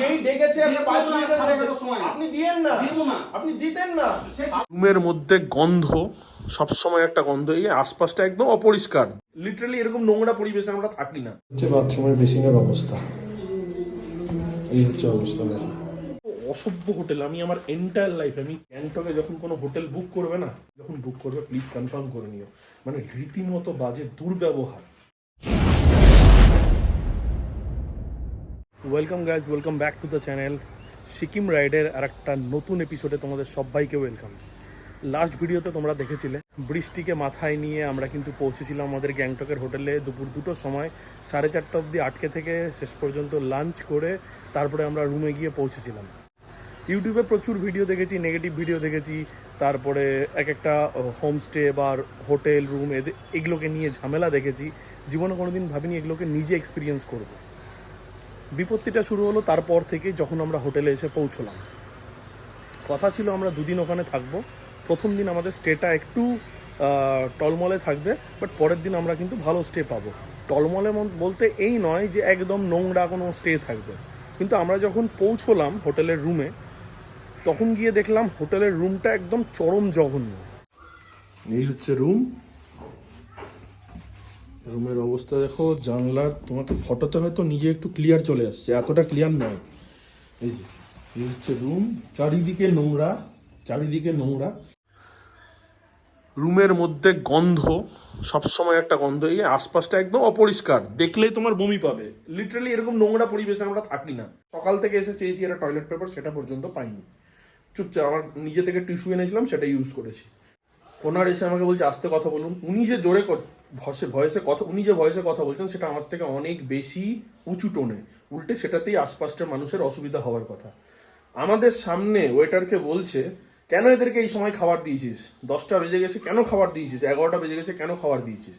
যেই ডেকেছে আপনি দিব মিনিটের খাবার মধ্যে। খাওয়ার সময়। আপনি দিয়েন না। দিব না। আপনি দিতেন না। রুমের মধ্যে গন্ধ সবসময় একটা গন্ধ এই আশপাশটা একদম অপরিষ্কার। লিটারালি এরকম নোংরা পরিবেশে আমরা থাকি না। হচ্ছে বাথরুমের বেসিং এর অবস্থা। এই হচ্ছে অবস্থা অসভ্য হোটেল। আমি আমার এন্টায়ার লাইফ আমি গ্যাংটকে যখন কোনো হোটেল বুক করবে না যখন বুক করবে প্লিজ কনফার্ম করে নিও। মানে রীতিমতো বাজে দুর্ব্যবহার। Welcome guys welcome back to the channel Sikkim রাইডের আর একটা নতুন এপিসোডে তোমাদের সবাইকে ওয়েলকাম লাস্ট ভিডিওতে তোমরা দেখেছিলে, বৃষ্টিকে মাথায় নিয়ে আমরা কিন্তু পৌঁছেছিলাম আমাদের গ্যাংটকের হোটেলে দুপুর দুটোর সময়, সাড়ে চারটা অবধি আটকে থেকে শেষ পর্যন্ত লাঞ্চ করে তারপরে আমরা রুমে গিয়ে পৌঁছেছিলাম। ইউটিউবে প্রচুর ভিডিও দেখেছি নেগেটিভ ভিডিও দেখেছি, তারপরে এক একটা হোমস্টে বা হোটেল রুম এদের এগুলোকে নিয়ে ঝামেলা দেখেছি। জীবনে কোনোদিন ভাবিনি এগুলোকে নিজে এক্সপিরিয়েন্স করব। বিপত্তিটা শুরু হলো তারপর থেকে যখন আমরা হোটেলে এসে পৌঁছলাম। কথা ছিল আমরা দুদিন ওখানে থাকব। প্রথম দিন আমাদের স্টেটা একটু টলমলে থাকবে বাট পরের দিন আমরা কিন্তু ভালো স্টে পাবো। টলমলে বলতে এই নয় যে একদম নোংরা কোনো স্টে থাকবে। কিন্তু আমরা যখন পৌঁছলাম হোটেলের রুমে তখন গিয়ে দেখলাম হোটেলের রুমটা একদম চরম জঘন্য। এই হচ্ছে রুম রুমের অবস্থা দেখো, জানলার তোমাকে ফটোতে হয়তো নিজে একটু ক্লিয়ার চলে আসছে, এতটা ক্লিয়ার নয়। এই যে, এই হচ্ছে রুম চারিদিকে নোংরা চারিদিকে নোংরা। রুমের মধ্যে গন্ধ, সবসময় একটা গন্ধ, এই আশপাশটা একদম অপরিষ্কার, দেখলেই তোমার বমি পাবে। লিটারালি এরকম নোংরা পরিবেশে আমরা থাকি না। সকাল থেকে এসে চেয়েছি একটা টয়লেট পেপার সেটা পর্যন্ত পাইনি। চুপচাপ, আমার নিজে থেকে টিস্যু এনেছিলাম, সেটা ইউজ করেছি। ওনার এসে আমাকে বলছে, আস্তে কথা বলুন। উনি যে জোরে ভসে ভয়েসে কথা, উনি যে ভয়েসে কথা বলছেন, সেটা আমার থেকে অনেক বেশি উঁচু টোনে উল্টে সেটাতেই আশপাশের মানুষের অসুবিধা হওয়ার কথা। আমাদের সামনে ওয়েটারকে বলছে, কেন এদেরকে এই সময় খাবার দিয়েছিস? দশটা বেজে গেছে, কেন খাবার দিয়েছিস? এগারোটা বেজে গেছে, কেন খাবার দিয়েছিস?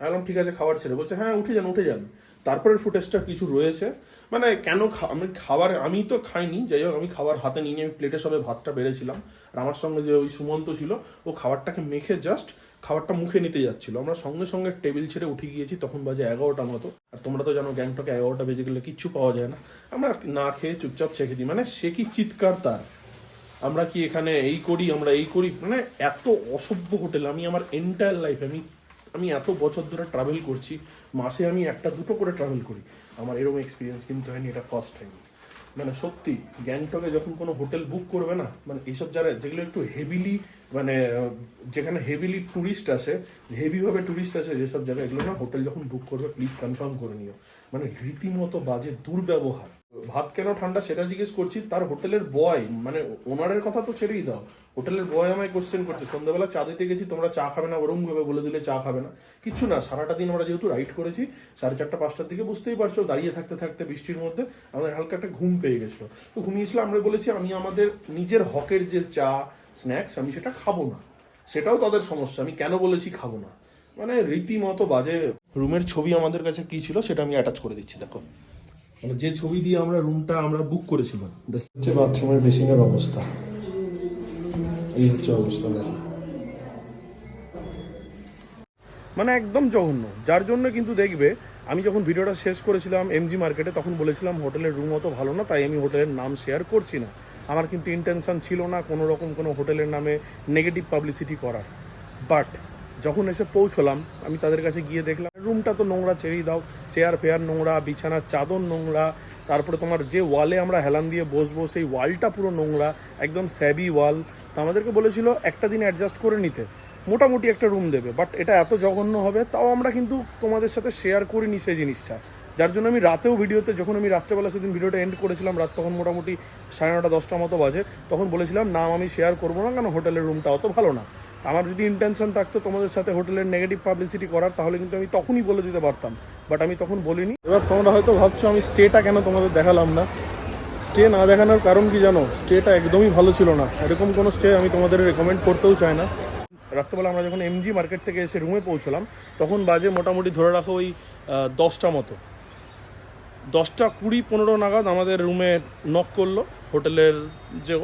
বললাম, ঠিক আছে, খাবার ছেড়ে। বলছে হ্যাঁ উঠে যান উঠে যান। তারপরের ফুটেজটা কিছু রয়েছে। মানে কেন আমি খাবার, আমি তো খাইনি, যাই হোক, আমি খাবার হাতে নিয়ে নিয়ে আমি প্লেটে সবে ভাতটা বেড়েছিলাম। আর আমার সঙ্গে যে ওই সুমন্ত ছিল, ও খাবারটাকে মেখে জাস্ট খাবারটা মুখে নিতে যাচ্ছিল। আমরা সঙ্গে সঙ্গে টেবিল ছেড়ে উঠে গিয়েছি, তখন বাজে এগারোটা মতো। আর তোমরা তো জানো, গ্যাংটকে এগারোটা বেজে গেলে কিচ্ছু পাওয়া যায় না। আমরা না খেয়ে চুপচাপ ছেঁকে দিই। মানে সে কি চিৎকার তার? আমরা কি এখানে এই করি, আমরা এই করি? মানে এত অসভ্য হোটেল, আমি আমার এন্টায়ার লাইফ আমি আমি এত বছর ধরে ট্রাভেল করছি, মাসে আমি একটা দুটো করে ট্রাভেল করি। আমার এরকম এক্সপিরিয়েন্স কিন্তু হয়নি, এটা ফার্স্ট টাইম মানে সত্যি, গ্যাংটকে যখন কোনো হোটেল বুক করবে না মানে এইসব যারা, যেগুলো একটু হেভিলি মানে যেখানে হেভিলি ট্যুরিস্ট আসে হেভিভাবে ট্যুরিস্ট আসে, যেসব জায়গায়, এগুলো না হোটেল যখন বুক করবে প্লিজ কনফার্ম করে নিও। মানে রীতিমতো বাজে দুর্ব্যবহার। ভাত কেন ঠান্ডা সেটা জিজ্ঞেস করছি, তার হোটেলের বয় মানে ওনারের কথা তো ছেড়েই দাও। হোটেলের বয় আমায় কোশ্চেন করছে, সন্ধ্যাবেলা চা দিতে গেছি, তোমরা চা খাবে না, ওরম ভাবে বলে দিলে চা খাবে না। কিচ্ছু না, সারাটা দিন আমরা যেহেতু রাইড করেছি, সাড়ে চারটা, পাঁচটার দিকে বুঝতেই পারছ, দাঁড়িয়ে থাকতে থাকতে বৃষ্টির মধ্যে আমাদের হালকা একটা ঘুম পেয়ে গেছিল। তো ঘুমিয়েছিলাম, আমরা বলেছি আমি আমাদের নিজের হকের যে চা স্ন্যাক্স আমি সেটা খাব না। সেটাও তাদের সমস্যা, আমি কেন বলেছি খাব না? মানে রীতিমতো বাজে। রুমের ছবি আমাদের কাছে কি ছিল, সেটা আমি অ্যাটাচ করে দিচ্ছি, দেখো। মানে যে ছবি দিয়ে আমরা রুমটা আমরা বুক করেছিলাম। হচ্ছে বাথরুমের এর অবস্থা। এই হচ্ছে অবস্থা দেখো। মানে একদম জঘন্য। যার জন্য কিন্তু দেখবে আমি যখন ভিডিওটা শেষ করেছিলাম এমজি মার্কেটে তখন বলেছিলাম হোটেলের রুম অত ভালো না তাই আমি হোটেলের নাম শেয়ার করছি না। আমার কিন্তু ইন্টেনশন ছিল না কোনো রকম কোনো হোটেলের নামে নেগেটিভ পাবলিসিটি করার। বাট যখন এসে পৌঁছলাম, আমি তাদের কাছে গিয়ে দেখলাম, রুমটা তো নোংরা, ছেড়েই দাও। চেয়ার ফেয়ার নোংরা বিছানার চাদর নোংরা। তারপরে তোমার যে ওয়ালে আমরা হেলান দিয়ে বসবো, সেই ওয়ালটা পুরো নোংরা, একদম স্যাবি ওয়াল। তো আমাদেরকে বলেছিল, একটা দিন অ্যাডজাস্ট করে নিতে। মোটামুটি একটা রুম দেবে বাট এটা এত জঘন্য হবে, তাও আমরা কিন্তু তোমাদের সাথে শেয়ার করিনি সেই জিনিসটা। যার জন্য আমি রাতেও ভিডিওতে, যখন আমি রাত্রেবেলা সেদিন ভিডিওটা এন্ড করেছিলাম, রাত তখন মোটামুটি সাড়ে নটা, দশটা মতো বাজে, তখন বলেছিলাম নাম আমি শেয়ার করব না, কারণ হোটেলের রুমটা অত ভালো না। আমার যদি ইন্টেনশন থাকতো তোমাদের সাথে হোটেলের নেগেটিভ পাবলিসিটি করার, তাহলে কিন্তু আমি তখনই বলে দিতে পারতাম। বাট আমি তখন বলিনি। এবার তোমরা হয়তো ভাবছ, আমি স্টেটা কেন তোমাদের দেখালাম না? স্টে না দেখানোর কারণ কি জানো? স্টেটা একদমই ভালো ছিল না। এরকম কোনো স্টে আমি তোমাদের রেকমেন্ড করতেও চাই না। রাত্রেবেলা আমরা যখন এমজি মার্কেট থেকে এসে রুমে পৌঁছলাম, তখন বাজে মোটামুটি ধরে রাখো ওই দশটা মতো। দশটা কুড়ি পনেরো নাগাদ আমাদের রুমে নক করল। হোটেলের যে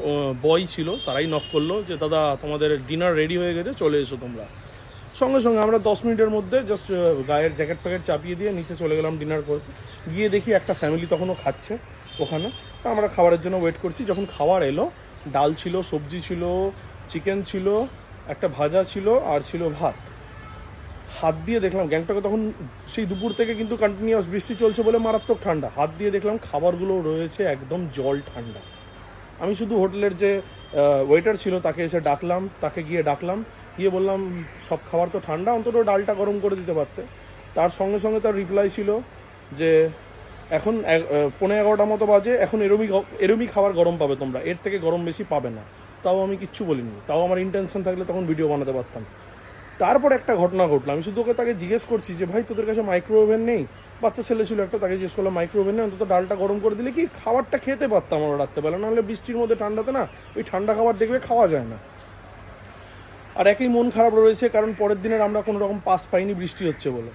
বয় ছিল, তারাই নক করল যে, দাদা, তোমাদের ডিনার রেডি হয়ে গেছে, চলে এসো তোমরা। সঙ্গে সঙ্গে আমরা দশ মিনিটের মধ্যে জাস্ট গায়ের জ্যাকেট প্যাকেট চাপিয়ে দিয়ে নিচে চলে গেলাম ডিনার করতে। গিয়ে দেখি একটা ফ্যামিলি তখনও খাচ্ছে ওখানে। তা আমরা খাবারের জন্য ওয়েট করছি। যখন খাবার এলো, ডাল ছিল, সবজি ছিল চিকেন ছিল, একটা ভাজা ছিল, আর ছিল ভাত। হাত দিয়ে দেখলাম গ্যাংটকে তখন সেই দুপুর থেকে কিন্তু কন্টিনিউয়াস বৃষ্টি চলছে বলে মারাত্মক ঠান্ডা। হাত দিয়ে দেখলাম খাবারগুলো রয়েছে একদম জল ঠান্ডা। আমি শুধু হোটেলের যে ওয়েটার ছিল তাকে এসে ডাকলাম তাকে গিয়ে ডাকলাম গিয়ে বললাম সব খাবার তো ঠান্ডা অন্তত ডালটা গরম করে দিতে পারতে। তার সঙ্গে সঙ্গে তার রিপ্লাই ছিল যে এখন এক- আহ, পৌনে এগারোটা মতো বাজে এখন এরমই এরমই খাবার গরম পাবে তোমরা এর থেকে গরম বেশি পাবে না। তাও আমি কিচ্ছু বলিনি। তাও আমার ইন্টেনশন থাকলে তখন ভিডিও বানাতে পারতাম। তারপর একটা ঘটনা ঘটলো। আমি শুধু ওকে তাকে জিজ্ঞেস করছি যে, ভাই, তোদের কাছে মাইক্রো ওভেন নেই? বাচ্চা ছেলে ছিল একটা, তাকে জিজ্ঞেস করলাম মাইক্রো ওভেন নেই? অন্তত ডালটা গরম করে দিলে কি খাবারটা খেতে পারতাম আমরা রাত্রেবেলা? নাহলে বৃষ্টির মধ্যে ঠান্ডাতে না ওই ঠান্ডা খাবার দেখবে খাওয়া যায় না। আর একই মন খারাপ রয়েছে, কারণ পরের দিনের আমরা কোনো রকম পাস পাইনি, বৃষ্টি হচ্ছে বলে।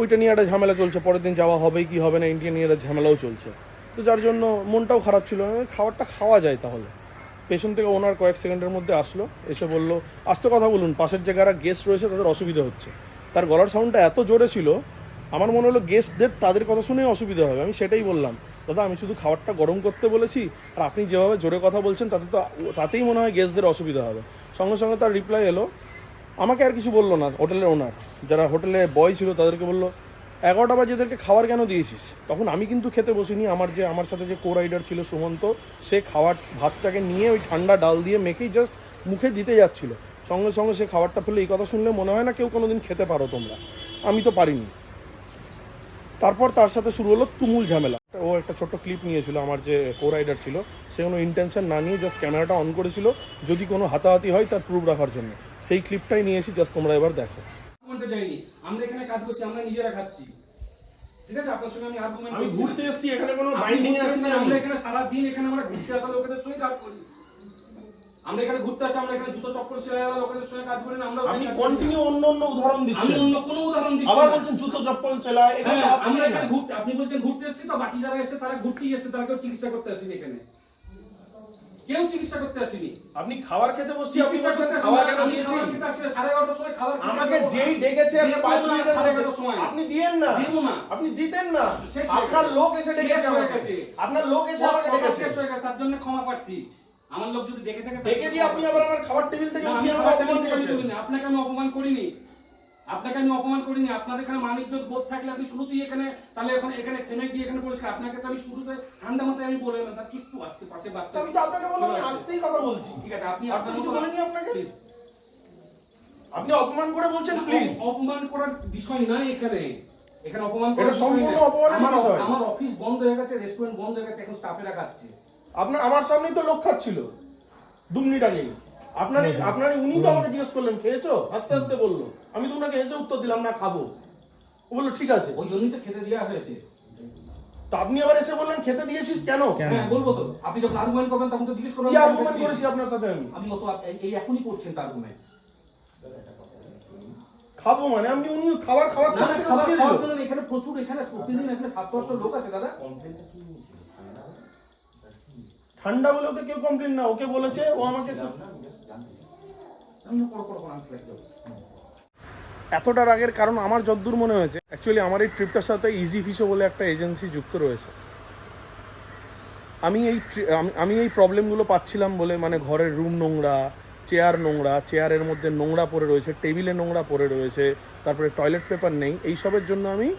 ওইটা নিয়ে একটা ঝামেলা চলছে, পরের দিন যাওয়া হবে কি হবে না ইন্ডিয়া নিয়ে একটা ঝামেলাও চলছে। তো যার জন্য মনটাও খারাপ ছিল, খাবারটা খাওয়া যায় তাহলে। পেছন থেকে ওনার কয়েক সেকেন্ডের মধ্যে আসলো, এসে বলল, আস্তে কথা বলুন, পাশের যে যারা গেস্ট রয়েছে তাদের অসুবিধা হচ্ছে। তার গলার সাউন্ডটা এত জোরে ছিল, আমার মনে হলো গেস্টদের তাদের কথা শুনেই অসুবিধা হবে, আমি সেটাই বললাম। দাদা, আমি শুধু খাবারটা গরম করতে বলেছি, আর আপনি যেভাবে জোরে কথা বলছেন, তাতে তো, তাতেই মনে হয় গেস্টদের অসুবিধা হবে। সঙ্গে সঙ্গে তার রিপ্লাই এলো, আমাকে আর কিছু বলল না হোটেলের ওনার যারা হোটেলে বয় ছিল তাদেরকে বলল এগারোটা বাজে এদেরকে খাবার কেন দিয়েছিস? তখন আমি কিন্তু খেতে বসিনি, আমার যে, আমার সাথে যে কো রাইডার ছিল সুমন্ত, সে খাবার ভাতটাকে নিয়ে ওই ঠান্ডা ডাল দিয়ে মেখেই জাস্ট মুখে দিতে যাচ্ছিল। সঙ্গে সঙ্গে সে খাবারটা ফেলে এই কথা শুনলে মনে হয় না কেউ কোনোদিন খেতে পারো তোমরা। আমি তো পারিনি। তারপর তার সাথে শুরু হলো তুমুল ঝামেলা। ও একটা ছোট্ট ক্লিপ নিয়েছিল, আমার যে কো রাইডার ছিল, সে কোনো ইন্টেনশন না নিয়ে জাস্ট ক্যামেরাটা অন করেছিল। যদি কোনো হাতাহাতি হয়, তার প্রুফ রাখার জন্য। সেই ক্লিপটাই নিয়ে জাস্ট তোমরা এবার দেখো। আর্গুমেন্টে যাইনি। আমরা এখানে কাজ করছি আমরা নিজেরা খাচ্ছি। ঠিক আছে? আপনার সঙ্গে আমি আর্গুমেন্ট আমি ঘুরতে এসেছি এখানে কোনো বাইন্ডিং আসছে এসেছেন, আমরা এখানে সারা দিন এখানে আমরা ঘুরতে আসা লোকেদের সঙ্গে কাজ করি। আমরা এখানে ঘুরতে আসি আমরা এখানে জুতো চপ্পল সেলাই লোকেদের সঙ্গে কাজ করি না আমরা আপনি করি। কন্টিনিউ অন্য অন্য উদাহরণ আমি অন্য কোনো উদাহরণ দিচ্ছি আবার বলছেন জুতো চপ্পল সেলাই এখানে হ্যাঁ আমরা এখানে ঘুরতে আপনি বলছেন ঘুরতে এসেছি তো বাকি যারা এসেছে তারা ঘুরতেই এসেছে তারা কেউ চিকিৎসা করতে আসেনি এখানে। কেউ চিকিৎসা করতে আসেনি। আপনি খাবার খেতে বসছি আপনি বলছেন খাবার কেন দিয়েছি খাবার খেতে আসলে সাড়ে এগারোটার সময় খাবার আমাকে যেই ডেকেছে দেবো পাঁচ মিনিটের মধ্যে। সময়। আপনি দিয়েন না। দিব না। আপনি দিতেন না। আপনার লোক এসে ডেকেছে আমাকে। আপনার লোক এসে আমাকে ডেকেছে। শেষ হয়ে গেছে, তার জন্য ক্ষমা প্রার্থী। আমার লোক যদি ডেকে থাকে ডেকে দিয়ে আপনি আবার আমার খাবার টেবিল থেকে না, আমি উঠিয়ে আমাকে অপমান করছেন। আপনাকে আমি অপমান করিনি। আপনাকে আমি অপমান করিনি আপনার এখানে মানিজ্য বোধ থাকলে আপনি শুরুতেই এখানে তাহলে এখানে এখানে থেমে গিয়ে এখানে পরিষ্কার। আপনাকে তো আমি শুরুতে ঠান্ডা মাথায় আমি বলে এলাম একটু আসতে পাশে বাচ্চা আমি তো আপনাকে বললাম আমি আসতেই কথা বলছি। ঠিক আছে আপনি আপনার কিছু বলিনি আপনাকে? আপনি অপমান করে বলছেন প্লিজ অপমান করার বিষয় নাই এখানে। এখানে অপমান এটা করার সম্পূর্ণ নাই। অপমানের আমার বিষয়। আমার অফিস বন্ধ হয়ে গেছে রেস্টুরেন্ট বন্ধ হয়ে গেছে এখন স্টাফেরা খাচ্ছে। আপনার আমার সামনেই তো লোক খাচ্ছিল। দু মিনিট আগেই। আপনার আপনার উনি তো আমাকে জিজ্ঞেস করলেন খেয়েছো? আস্তে আস্তে বলল। আমি তো ওনাকে এসে উত্তর দিলাম না খাব। ও বলল ঠিক আছে। ওই জন্যই তো খেতে দেওয়া হয়েছে। তো আপনি আবার এসে বললেন খেতে দিয়েছিস কেন? হ্যাঁ বলব তো। আপনি যখন আর্গুমেন্ট করবেন তখন তো জিজ্ঞেস করবেন কি আর্গুমেন্ট করেছি আপনার সাথে আমি? আমি অত এই- এখনই করছেন তার আর্গুমেন্ট খাব মানে? আপনি উনি খাবার খাবার খাওয়ার জন্য এখানে প্রচুর এখানে প্রতিদিন এখানে সাতশো আটশো লোক আছে দাদা। ঠান্ডা বলে ওকে কেউ কমপ্লেন না। ওকে বলেছে ও আমাকে সে- আমি করো করো করো, আমি ফ্ল্যাট যাব এতটা রাগের কারণ আমার যদ্দূর মনে হয়েছে। অ্যাকচুয়ালি আমার এই ট্রিপটার সাথে ইজি ফিশো বলে একটা এজেন্সি যুক্ত রয়েছে। আমি এই আমি- এই প্রবলেমগুলো পাচ্ছিলাম বলে মানে ঘরের রুম নোংরা চেয়ার নোংরা চেয়ারের মধ্যে নোংরা পড়ে রয়েছে টেবিলে নোংরা পড়ে রয়েছে, তারপরে টয়লেট পেপার নেই। এইসবের জন্য আমি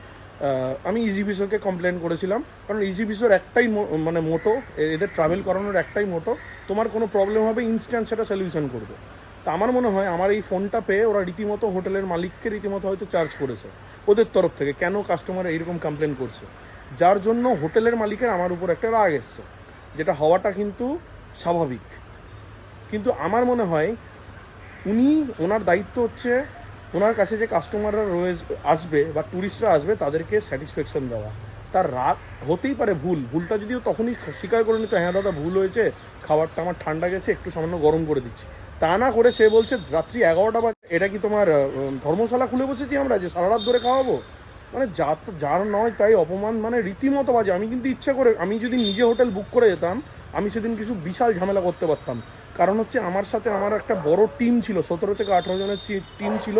আমি ইজি ভিসোকে কমপ্লেন করেছিলাম। কারণ ইজি ভিসোর একটাই মানে মোটো এদের ট্রাভেল করানোর একটাই মোটো। তোমার কোনো প্রবলেম হবে ইনস্ট্যান্ট সেটা সলিউশন করবে। তা আমার মনে হয় আমার এই ফোনটা পেয়ে ওরা রীতিমতো হোটেলের মালিককে রীতিমতো হয়তো চার্জ করেছে, ওদের তরফ থেকে। কেন কাস্টমার এইরকম কমপ্লেন করছে? যার জন্য হোটেলের মালিকের আমার উপর একটা রাগ এসছে, যেটা হওয়াটা কিন্তু স্বাভাবিক। কিন্তু আমার মনে হয় উনি, ওনার দায়িত্ব হচ্ছে ওনার কাছে যে কাস্টমাররা রয়ে আসবে বা ট্যুরিস্টরা আসবে, তাদেরকে স্যাটিসফ্যাকশন দেওয়া। তার রাগ হতেই পারে ভুল। ভুলটা যদিও তখনই স্বীকার করে নিত হ্যাঁ দাদা, ভুল হয়েছে, খাবারটা আমার ঠান্ডা গেছে, একটু সামান্য গরম করে দিচ্ছি। তা না করে সে বলছে, রাত্রি এগারোটা বা এটা কি তোমার ধর্মশালা খুলে বসেছি আমরা যে সারা রাত ধরে খাওয়াবো? মানে যা যার নয় তাই অপমান মানে রীতিমতো বাজে। আমি কিন্তু ইচ্ছা করে, আমি যদি নিজে হোটেল বুক করে যেতাম, আমি সেদিন কিছু বিশাল ঝামেলা করতে পারতাম। কারণ হচ্ছে আমার সাথে আমার একটা বড় টিম ছিল, সতেরো থেকে আঠারো জনের টিম ছিল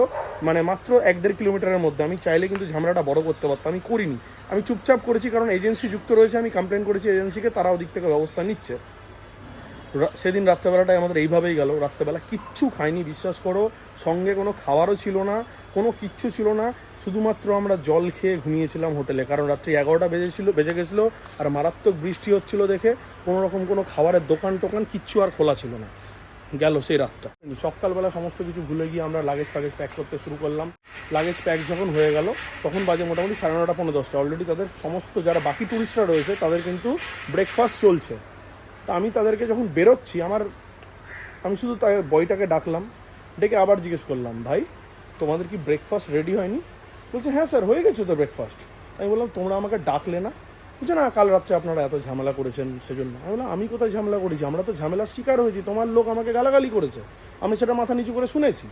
মানে মাত্র এক দেড় কিলোমিটারের মধ্যে। আমি চাইলে কিন্তু ঝামেলাটা বড় করতে পারতাম, আমি করিনি। আমি চুপচাপ করেছি কারণ এজেন্সি যুক্ত রয়েছে, আমি কমপ্লেন করেছি এজেন্সিকে, তারা ওদিক থেকে ব্যবস্থা নিচ্ছে। সেদিন রাত্রেবেলাটাই আমাদের এইভাবেই গেল। রাত্রেবেলা কিচ্ছু খাইনি, বিশ্বাস করো। সঙ্গে কোনো খাবারও ছিল না, কোনো কিচ্ছু ছিল না। শুধুমাত্র আমরা জল খেয়ে ঘুমিয়েছিলাম হোটেলে, কারণ রাত্রি এগারোটা বেজেছিল বেজে গেছিল আর মারাত্মক বৃষ্টি হচ্ছিল দেখে কোনো রকম কোনো খাবারের দোকান টোকান কিচ্ছু আর খোলা ছিল না। গেল সেই রাতটা। সকালবেলা সমস্ত কিছু ভুলে গিয়ে আমরা লাগেজ ফ্যাগেজ প্যাক করতে শুরু করলাম। লাগেজ প্যাক যখন হয়ে গেল, তখন বাজে মোটামুটি সাড়ে নটা পনেরো দশটা। অলরেডি তাদের সমস্ত যারা বাকি টুরিস্টরা রয়েছে, তাদের কিন্তু ব্রেকফাস্ট চলছে। তা আমি তাদেরকে যখন বেরোচ্ছি, আমার, আমি শুধু তাই বইটাকে ডাকলাম, ডেকে আবার জিজ্ঞেস করলাম, ভাই, তোমাদের কি ব্রেকফাস্ট রেডি হয়নি? বলছে হ্যাঁ স্যার হয়ে গেছে তো ব্রেকফাস্ট আমি বললাম, তোমরা আমাকে ডাকলে না? বলছে, না, কাল রাত্রে আপনারা এত ঝামেলা করেছেন সেজন্য। আমি বললাম, আমি কোথায় ঝামেলা করেছি? আমরা তো ঝামেলার শিকার হয়েছি, তোমার লোক আমাকে গালাগালি করেছে। আমি সেটা মাথা নিচু করে শুনেছি।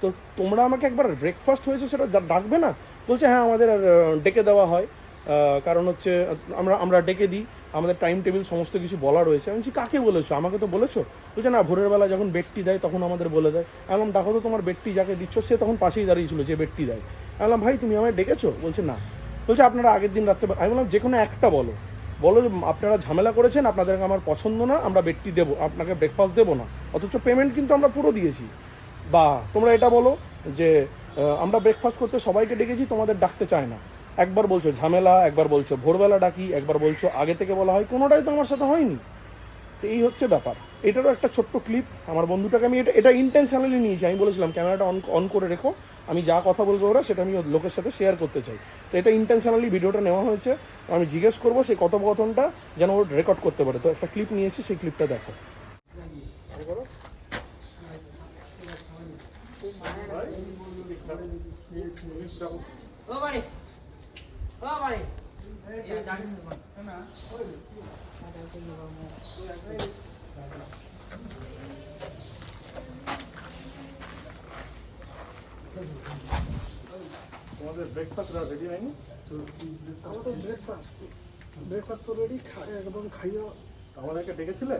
তো তোমরা আমাকে একবার ব্রেকফাস্ট হয়েছে সেটা ডাকবে না? বলছে হ্যাঁ আমাদের ডেকে দেওয়া হয়। কারণ হচ্ছে, আমরা আমরা ডেকে দিই। আমাদের টাইম টেবিল সমস্ত কিছু বলা রয়েছে। আমি কাকে বলেছ? আমাকে তো বলেছ? বলছে, না, ভোরের বেলা যখন বেডটি দেয়, তখন আমাদের বলে দেয়। আমি দেখো তো তোমার বেডটি যাকে দিচ্ছ, সে তখন পাশেই দাঁড়িয়েছিল যে বেডটি দেয়। আমি ভাই, তুমি আমায় ডেকেছো? বলছে, না। বলছে, আপনারা আগের দিন রাত্রে আমি বললাম, যে কোনো একটা বলো। বলো আপনারা ঝামেলা করেছেন, আপনাদেরকে আমার পছন্দ না, আমরা বেডটি দেবো, আপনাকে ব্রেকফাস্ট দেবো না। অথচ পেমেন্ট কিন্তু আমরা পুরো দিয়েছি। বা, তোমরা এটা বলো যে আমরা ব্রেকফাস্ট করতে সবাইকে ডেকেছি, তোমাদের ডাকতে চায় না। একবার বলছো ঝামেলা, একবার বলছো ভোরবেলা ডাকি, একবার বলছো আগে থেকে বলা হয়, কোনোটাই তো আমার সাথে হয়নি। তো এই হচ্ছে ব্যাপার। এটারও একটা ছোট্ট ক্লিপ আমার বন্ধুটাকে আমি এটা এটা ইন্টেনশনালি নিয়েছি। আমি বলেছিলাম ক্যামেরাটা অন অন করে রেখো। আমি যা কথা বলব ওরা, সেটা আমি লোকের সাথে শেয়ার করতে চাই। তো এটা ইন্টেনশনালি ভিডিওটা নেওয়া হয়েছে। আমি জিজ্ঞেস করব সেই কথোপকথনটা, যেন ওর রেকর্ড করতে পারে। তো একটা ক্লিপ নিয়েছি, সেই ক্লিপটা দেখো। ও তোমাদের ব্রেকফাস্ট রেডি হয়নি? আমাদের ব্রেকফাস্ট ব্রেকফাস্ট তো রেডি এবং খাইয়ে আমাদেরকে ডেকেছিলে?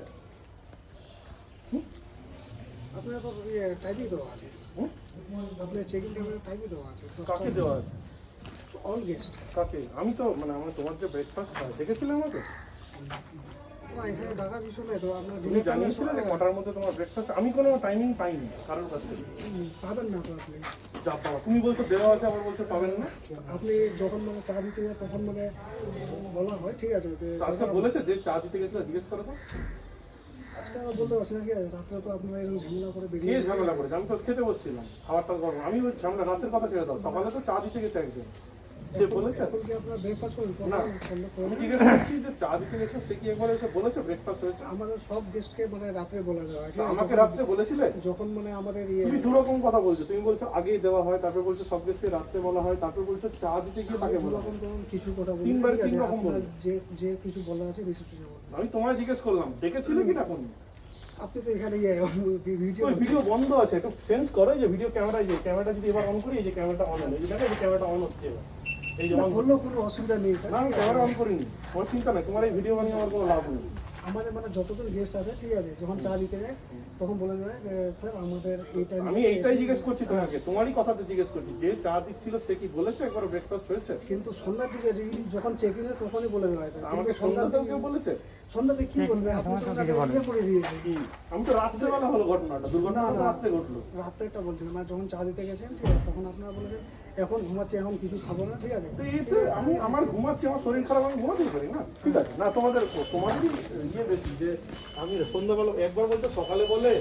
আপনার তো ইয়ে টাইমই দেওয়া আছে। হুম? আপনার চেকিং টাইমের টাইমই দেওয়া আছে। কাকে দেওয়া আছে? অল গেস্ট কাকে? আমি তো মানে আমার তোমার যে ব্রেকফাস্ট হয় দেখেছিলে আমাকে? না এখানে ডাকার বিষয় নেই তো আপনার তুমি জানিয়েছিলে যে কটার মধ্যে তোমার ব্রেকফাস্ট আমি কোনো টাইমিং পাইনি কারোর কাছ থেকে। পাবেন না তো আপনি। যা পাওয়া। তুমি বলছো দেওয়া আছে আবার বলছো পাবেন না? আপনি যখন মানে চা দিতে যায় তখন মানে বলা হয় ঠিক আছে আজকে বলেছে যে চা দিতে গেছিল জিজ্ঞেস করো আজকে আমরা বলতে পারছি না আছে রাত্রে তো আপনারা এরকম ঝামেলা করে বেরিয়ে ঝামেলা করেছে? আমি তো খেতে বসছিলাম খাবারটা আমি ঝামেলা রাতের কথা ছেড়ে দাও। সকালে তো চা দিতে গেছে একজন। সে বলেছে? আপনার ব্রেকফাস্ট না। আমি জিজ্ঞেস করছি যে চা দিতে গেছে সে কি একবার এসে বলেছে ব্রেকফাস্ট হয়েছে? আমাদের সব গেস্টকে মানে রাত্রে বলা আছে? আমাকে বলেছিলে? যখন মানে আমাদের ইয়ে তুমি দু রকম কথা বলছো। তুমি বলছো আগেই দেওয়া হয় তারপর বলছো সব রাত্রে বলা হয় তারপর বলছো চা দিতে গিয়ে তাকে বলা হয়। রকম কিছু কথা বলি তিনবার তিন রকম আপনার যে যে কিছু বলা আছে রিসেপশনে আমি তোমায় জিজ্ঞেস করলাম ডেকেছিলে কি না কোন আপনি তো এখানে ভিডিও ভিডিও বন্ধ আছে একটু সেন্স করো যে ভিডিও ক্যামেরা যে ক্যামেরাটা যদি এবার অন করি যে ক্যামেরাটা অন হলো। এই যে ক্যামেরাটা অন হচ্ছে এবার। এই যে on বললেও কোনো অসুবিধা নেই স্যার না ক্যামেরা অন করিনি। আমার চিন্তা নেই তোমার এই ভিডিও বানিয়ে আমার কোনো লাভ নেই। আমাদের মানে যতজন গেস্ট আছে ঠিক আছে যখন চা দিতে যায় তখন বলে দেয় যে স্যার আমাদের এই টাইম আমি এইটাই জিজ্ঞেস করছি তোমাকে তোমারই কথাতে জিজ্ঞেস করছি যে চা দিচ্ছিল সে কি বলেছে একবার ব্রেকফাস্ট হয়েছে? কিন্তু সন্ধ্যার দিকে যখন চেক ইন তখনই বলে দেওয়া হয়েছে স্যার আমাকে সন্ধ্যাতেও দিকে কেউ বলেছে? সন্ধ্যাতে কি বলবে? আপনি তো ওনাকে ইয়ে করে দিয়েছেন। আমি তো রাত্রেবেলা হলো ঘটনাটা দুর্ঘটনা না, তো না। রাত্রে ঘটলো। বলছিলাম মানে যখন চা দিতে গেছেন ঠিক আছে তখন আপনারা বলেছেন এখন ঘুমাচ্ছি এখন কিছু খাব না ঠিক আছে। আমি আমার ঘুমাচ্ছি আমার শরীর খারাপ আমি ঘুমাতেই পারি না? ঠিক আছে না তোমাদের তোমাদেরই ইয়ে বেশি যে আমি সন্ধ্যাবেলা একবার বলছো সকালে বলে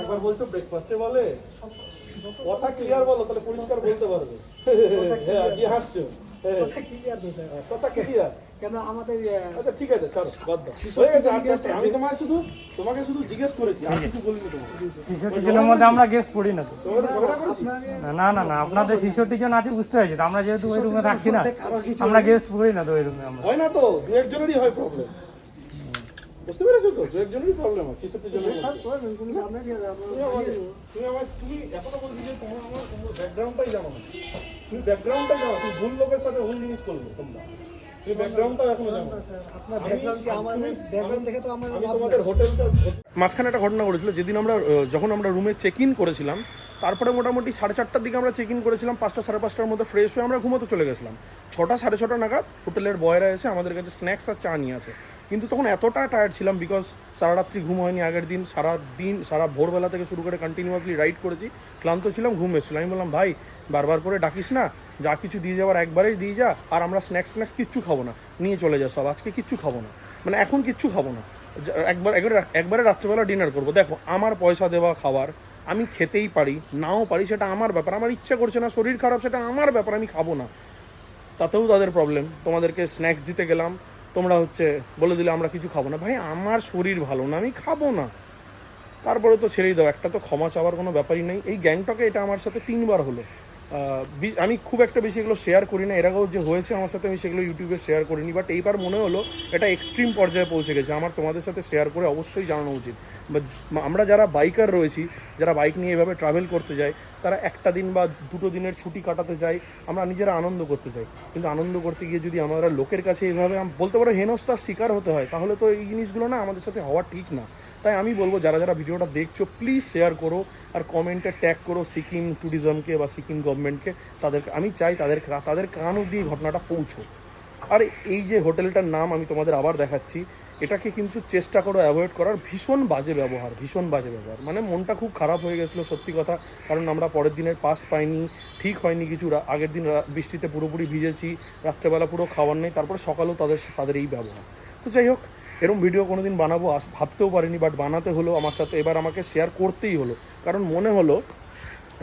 একবার বলছো ব্রেকফাস্টে বলে। কথা ক্লিয়ার বলো তাহলে পরিষ্কার বলতে পারবে। হ্যাঁ কি হাসছো। হ্যাঁ, কথা ক্লিয়ার কথা ক্লিয়ার কেন আমাদের আচ্ছা ঠিক আছে ছাড়ো বাদ দাও। হয়ে গেছে জন আর guest আমি তোমাকে শুধু তোমাকে শুধু জিজ্ঞেস করেছি আর কিছু বলিনি তোমাকে। ছেষট্টি জনের মধ্যে আমরা গেস্ট পড়ি না তো। তোমাদের ঝগড়া করেছি? আপনার না না না আপনাদের ছেষট্টি জন আছে বুঝতে পেরেছি আমরা যেহেতু ওই রুমে থাকছি না আমরা গেস্ট পড়ি না তো ওই রুমে আমরা। হয় না তো দু একজনেরই হয় প্রবলেম বুঝতে পেরেছ তো? দু একজনেরই প্রবলেম আছে জনের তুমি তুমি এখনও বলছি যে তোমার আমার ব্যাকগ্রাউন্ডটাই জানো না। তুমি ব্যাকগ্রাউন্ডটাই জানো তুমি ভুল লোকের সাথে ভুল জিনিস করবে তোমরা। মাঝখানে একটা ঘটনা ঘটেছিল যেদিন আমরা যখন আমরা রুমে চেক ইন করেছিলাম তারপরে মোটামুটি সাড়ে চারটার দিকে আমরা চেক ইন করেছিলাম পাঁচটা সাড়ে পাঁচটার মধ্যে ফ্রেশ হয়ে আমরা ঘুমোতে চলে গেছিলাম। ছটা সাড়ে ছটা নাগাদ হোটেলের বয়রা এসে আমাদের কাছে স্ন্যাক্স আর চা নিয়ে আসে। কিন্তু তখন এতটা টায়ার্ড ছিলাম বিকজ সারা রাত্রি ঘুম হয়নি আগের দিন সারা দিন সারা ভোরবেলা থেকে শুরু করে কন্টিনিউয়াসলি রাইড করেছি ক্লান্ত ছিলাম ঘুম এসেছিল। আমি বললাম ভাই বারবার করে ডাকিস না যা কিছু দিয়ে যাওয়ার একবারেই দিয়ে যা, আর আমরা স্ন্যাক্স স্ন্যাক্স কিচ্ছু খাব না। নিয়ে চলে যা সব, আজকে কিচ্ছু খাব না। মানে এখন কিচ্ছু খাব না। একবার, একবারে একবারে রাত্রেবেলা ডিনার করব। দেখো, আমার পয়সা দেওয়া খাবার আমি খেতেই পারি, নাও পারি, সেটা আমার ব্যাপার। আমার ইচ্ছা করছে না, শরীর খারাপ, সেটা আমার ব্যাপার, আমি খাব না। তাতেও তাদের প্রবলেম তোমাদেরকে স্ন্যাক্স দিতে গেলাম। তোমরা হচ্ছে বলে দিলে আমরা কিছু খাব না। ভাই, আমার শরীর ভালো না, আমি খাব না। তারপরে তো ছেড়েই দাও, একটা তো ক্ষমা চাওয়ার কোনো ব্যাপারই নেই। এই গ্যাংটকে এটা আমার সাথে তিনবার হলো। আমি খুব একটা বেশি এগুলো শেয়ার করি না। এর আগেও যে হয়েছে, আমার সাথে আমি সেগুলো ইউটিউবে শেয়ার করিনি বাট এইবার মনে হলো এটা এক্সট্রিম পর্যায়ে পৌঁছে গেছে। আমার তোমাদের সাথে শেয়ার করে অবশ্যই জানানো উচিত। আমরা যারা বাইকার রয়েছি, যারা বাইক নিয়ে এভাবে ট্রাভেল করতে যাই, তারা একটা দিন বা দুটো দিনের ছুটি কাটাতে যাই, আমরা নিজেরা আনন্দ করতে চাই কিন্তু আনন্দ করতে গিয়ে যদি আমরা লোকের কাছে এইভাবে বলতে পারো হেনস্থার শিকার হতে হয়, তাহলে তো এই জিনিসগুলো না আমাদের সাথে হওয়া ঠিক না। তাই আমি বলব, যারা যারা ভিডিওটা দেখছ প্লিজ শেয়ার করো আর কমেন্টে ট্যাগ করো সিকিম ট্যুরিজমকে বা সিকিম গভর্নমেন্টকে তাদের আমি চাই তাদের তাদের কান অব্দি ঘটনাটা পৌঁছো আর এই যে হোটেলটার নাম আমি তোমাদের আবার দেখাচ্ছি, এটাকে কিন্তু চেষ্টা করো অ্যাভয়েড করার। ভীষণ বাজে ব্যবহার, ভীষণ বাজে ব্যবহার। মানে মনটা খুব খারাপ হয়ে গেছিল, সত্যি কথা। কারণ আমরা পরের দিনের পাস পাইনি, ঠিক হয়নি কিছু। আগের দিন বৃষ্টিতে পুরোপুরি ভিজেছি, রাত্রেবেলা পুরো খাবার নেই, তারপর সকালেও তাদের তাদের এই ব্যবহার। তো যাই হোক এরকম ভিডিও কোনো দিন বানাবো, আস- ভাবতেও পারিনি বাট বানাতে হলো আমার সাথে। এবার আমাকে শেয়ার করতেই হলো। কারণ মনে হলো,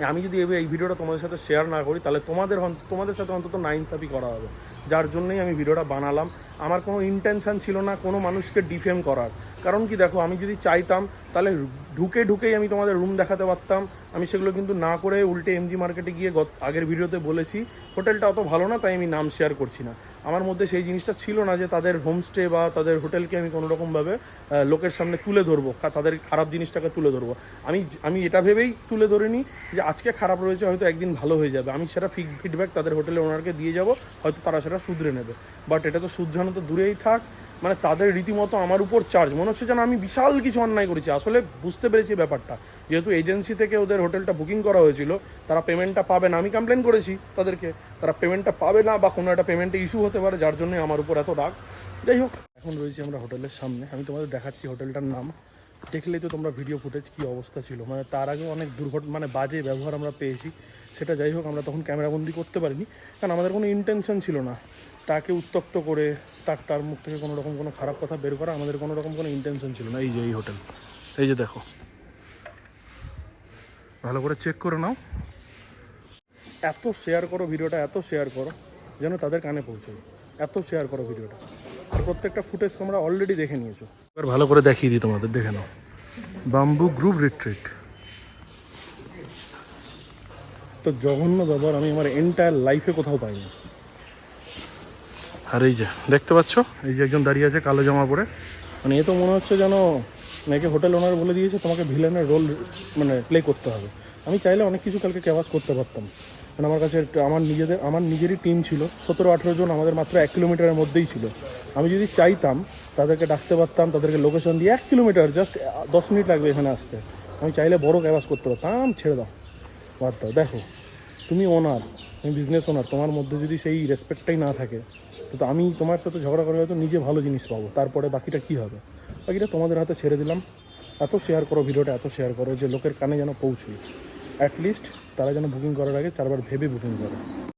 আমি যদি এবার এই ভিডিওটা তোমাদের সাথে শেয়ার না করি, তাহলে তোমাদের তোমাদের সাথে অন্তত নাইনসাফি করা হবে। যার জন্যই আমি ভিডিওটা বানালাম। আমার কোনো ইন্টেনশন ছিল না কোনো মানুষকে ডিফেম করার। কারণ কি দেখো, আমি যদি চাইতাম, তাহলে ঢুকে ঢুকেই আমি তোমাদের রুম দেখাতে পারতাম। আমি সেগুলো কিন্তু না করে উল্টে এমজি মার্কেটে গিয়ে আগের ভিডিওতে বলেছি। হোটেলটা অত ভালো না, তাই আমি নাম শেয়ার করছি না। আমার মধ্যে সেই জিনিসটা ছিল না যে তাদের হোমস্টে বা তাদের হোটেলকে আমি কোনো রকমভাবে লোকের সামনে তুলে ধরবো তাদের খারাপ জিনিসটাকে তুলে ধরবো। আমি আমি এটা ভেবেই তুলে ধরিনি যে আজকে খারাপ রয়েছে, হয়তো একদিন ভালো হয়ে যাবে। আমি সেটা ফিড ফিডব্যাক তাদের হোটেলের ওনারকে দিয়ে যাব, হয়তো তারা সেটা শুধরে নেবে। বাট এটা তো শুধরানো তো দূরেই থাক। মানে তাদের রীতিমতো আমার উপর চার্জ মনে হচ্ছে যেন আমি বিশাল কিছু অন্যায় করেছি। আসলে বুঝতে পেরেছি ব্যাপারটা। যেহেতু এজেন্সি থেকে ওদের হোটেলটা বুকিং করা হয়েছিল, তারা পেমেন্টটা পাবে না। আমি কমপ্লেন করেছি তাদেরকে। তারা পেমেন্টটা পাবে না বা কোনো একটা পেমেন্টে ইস্যু হতে পারে, যার জন্য আমার উপর এত রাগ। যাই হোক, এখন রয়েছি আমরা হোটেলের সামনে। আমি তোমাদের দেখাচ্ছি হোটেলটার নাম। দেখলেই তো তোমরা ভিডিও ফুটেজ কী অবস্থা ছিল। মানে তার আগে অনেক দুর্ঘটনা মানে বাজে ব্যবহার আমরা পেয়েছি। সেটা যাই হোক, আমরা তখন ক্যামেরাবন্দি করতে পারিনি। কারণ আমাদের কোনো ইন্টেনশন ছিল না। তাকে উত্তক্ত করে তার তার মুখ থেকে কোনো রকম কোনো খারাপ কথা বের করা, আমাদের কোনো রকম কোনো ইন্টেনশন ছিল না। এই যে, এই হোটেল এই যে দেখো। ভালো করে চেক করে নাও। এত শেয়ার করো ভিডিওটা, এত শেয়ার করো, যেন তাদের কানে পৌঁছায়। এত শেয়ার করো ভিডিওটা। আর প্রত্যেকটা ফুটেজ তোমরা অলরেডি দেখে নিয়েছো। এবার ভালো করে দেখিয়ে দিই তোমাদের, দেখে নাও। বাম্বু গ্রুপ রিট্রিট তো জঘন্য ব্যবহার আমি আমার এন্টায়ার লাইফে কোথাও পাইনি। আর এই যে, দেখতে পাচ্ছ? এই যে একজন দাঁড়িয়ে আছে কালো জামা পরে। মানে এ তো মনে হচ্ছে যেন নাকি হোটেল ওনার বলে দিয়েছে, তোমাকে ভিলেনের রোল মানে প্লে করতে হবে। আমি চাইলে অনেক কিছু কালকে ক্যাভাস করতে পারতাম। মানে আমার কাছে আমার নিজেদের, আমার নিজেরই টিম ছিল। সতেরো আঠেরো জন আমাদের মাত্র এক কিলোমিটারের মধ্যেই ছিল। আমি যদি চাইতাম, তাদেরকে ডাকতে পারতাম, তাদেরকে লোকেশন দিয়ে এক কিলোমিটার জাস্ট দশ মিনিট লাগবে এখানে আসতে। আমি চাইলে বড় ক্যাভাস করতে পারতাম। ছেড়ে দাও, বাদ দাও। দেখো, তুমি ওনার তুমি বিজনেস ওনার তোমার মধ্যে যদি সেই রেসপেক্টটাই না থাকে, তো আমি তোমার সাথে ঝগড়া করে হয়তো নিজে ভালো জিনিস পাবো। তারপরে বাকিটা কী হবে? বাকিটা তোমাদের হাতে ছেড়ে দিলাম। এত শেয়ার করো ভিডিওটা, এত শেয়ার করো যে লোকের কানে যেন পৌঁছই। অ্যাটলিস্ট তারা যেন বুকিং করার আগে চারবার ভেবে বুকিং করে।